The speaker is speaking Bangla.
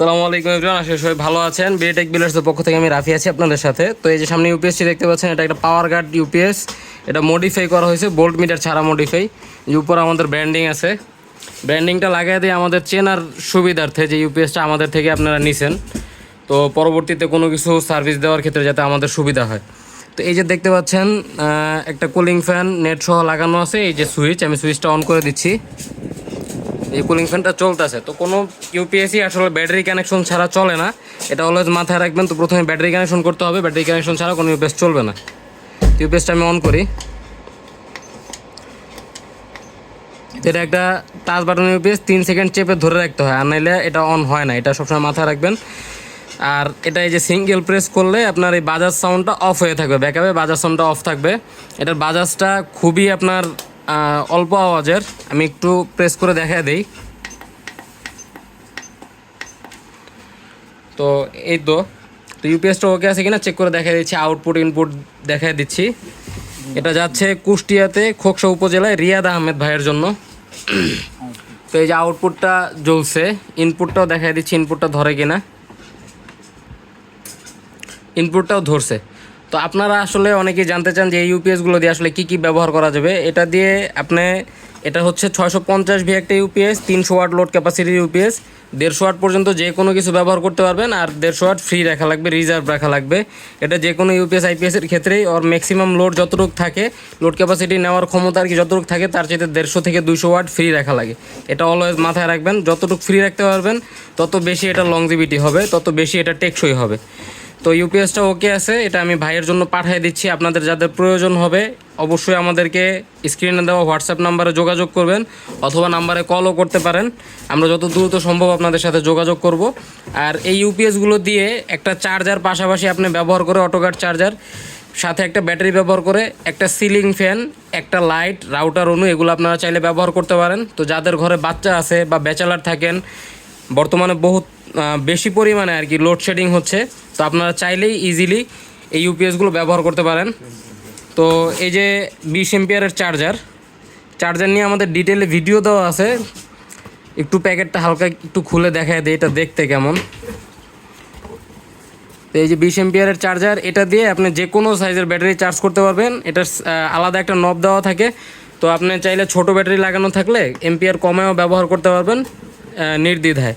সালামু আলাইকুম এভরিওয়ান, আশা সবাই ভালো আছেন। বিটেক বিলার্সের পক্ষ থেকে আমি রাফি আছি আপনাদের সাথে। তো এই যে সামনে ইউপিএসটি দেখতে পাচ্ছেন, এটা একটা পাওয়ার গার্ড ইউপিএস এটা মডিফাই করা হয়েছে বোল্ট মিটার ছাড়া মডিফাই যে উপর আমাদের ব্র্যান্ডিং আছে। ব্র্যান্ডিংটা লাগাই দিয়ে আমাদের চেনার সুবিধার্থে যে ইউপিএসটা আমাদের থেকে আপনারা নিছেন। তো পরবর্তীতে কোনো কিছু সার্ভিস দেওয়ার ক্ষেত্রে যাতে আমাদের সুবিধা হয়। তো এই যে দেখতে পাচ্ছেন একটা কুলিং ফ্যান নেট সহ লাগানো আছে। এই যে সুইচ আমি সুইচটা অন করে দিচ্ছি। এই কুলিং ফ্যানটা চলতেছে। তো কোনো ইউপিএসসি আসলে ব্যাটারি কানেকশন ছাড়া চলে না। এটা অলওয়েজ মাথায় রাখবেন, তো প্রথমে ব্যাটারি কানেকশন করতে হবে। ব্যাটারি কানেকশন ছাড়া কোনো ইউপিএস চলবে না। ইউপিএসটা আমি অন করি। এটা একটা টাচ বাটন ইউপিএস তিন সেকেন্ড চেপে ধরে রাখতে হয়। আর নাইলে এটা অন হয় না। এটা সবসময় মাথায় রাখবেন। আর এটা এই যে সিঙ্গেল প্রেস করলে আপনার এই বাজাজ সাউন্ডটা অফ হয়ে থাকবে। ব্যাকআপে বাজাজ সাউন্ডটা অফ থাকবে। এটার বাজাজটা খুবই আপনার অল্প আওয়াজের, আমি একটু প্রেস করে দেখা দেই। তো এই তো তো ইউপিএসটা ওকে আছে কিনা চেক করে দেখা দিচ্ছি আউটপুট ইনপুট দেখা দিচ্ছি। এটা যাচ্ছে কুষ্টিয়াতে, খোকসা উপজেলায় রিয়াদ আহমেদ ভাইয়ের জন্য। তো এই যে আউটপুটটা জ্বলছে ইনপুটটাও দেখা দিচ্ছি ইনপুটটা ধরে কিনা। ইনপুটটাও ধরছে। তো আপনারা আসলে অনেকেই জানতে চান যে এই ইউপিএসগুলো দিয়ে আসলে কী কী ব্যবহার করা যাবে। এটা দিয়ে আপনি, এটা হচ্ছে ছয়শো পঞ্চাশ ভি একটা ইউপিএস তিনশো ওয়াট লোড ক্যাপাসিটির ইউপিএস দেড়শো ওয়াট পর্যন্ত যে কোনো কিছু ব্যবহার করতে পারবেন, আর দেড়শো ওয়াট ফ্রি রাখা লাগবে রিজার্ভ রাখা লাগবে। এটা যে কোনো ইউপিএস আইপিএসের ক্ষেত্রেই ওর ম্যাক্সিমাম লোড যতটুকু থাকে লোড ক্যাপাসিটি নেওয়ার ক্ষমতা আর কি যতটুকু থাকে, তার চাইতে দেড়শো থেকে দুশো ওয়াট ফ্রি রাখা লাগে। এটা অলওয়েজ মাথায় রাখবেন, যতটুকু ফ্রি রাখতে পারবেন, তত বেশি এটা লংজিভিটি হবে, তত বেশি এটা টেকসই হবে। তো ইউপিএসটা ওকে আছে, এটা আমি ভাইয়ের জন্য পাঠিয়ে দিচ্ছি, আপনাদের যাদের প্রয়োজন হবে, অবশ্যই আমাদেরকে স্ক্রিনে দেওয়া হোয়াটসঅ্যাপ নাম্বারে যোগাযোগ করবেন অথবা নাম্বারে কলও করতে পারেন। আমরা যত দ্রুত সম্ভব আপনাদের সাথে যোগাযোগ করব। আর এই ইউপিএসগুলো দিয়ে একটা চার্জার পাশাপাশি আপনি ব্যবহার করে অটোকাট চার্জার সাথে একটা ব্যাটারি ব্যবহার করে একটা সিলিং ফ্যান একটা লাইট রাউটার অনু এগুলো আপনারা চাইলে ব্যবহার করতে পারেন। তো যাদের ঘরে বাচ্চা আছে বা ব্যাচেলার থাকেন, বর্তমানে বহুত বেশি পরিমাণে আর কি লোডশেডিং হচ্ছে। তো আপনারা চাইলেই ইজিলি এই ইউপিএসগুলো ব্যবহার করতে পারেন। তো এই যে বিশ এম্পিয়ারের চার্জার চার্জার নিয়ে আমাদের ডিটেলে ভিডিও দেওয়া আছে। একটু প্যাকেটটা হালকা একটু খুলে দেখায় দেয় এটা দেখতে কেমন। তো এই যে বিশ এম্পিয়ারের চার্জার এটা দিয়ে আপনি যে কোনো সাইজের ব্যাটারি চার্জ করতে পারবেন। আহ, আলাদা একটা নব দেওয়া থাকে। তো আপনি চাইলে ছোট ব্যাটারি লাগানো থাকলে এম্পিয়ার কমেও ব্যবহার করতে পারবেন নির্দ্বিধায়।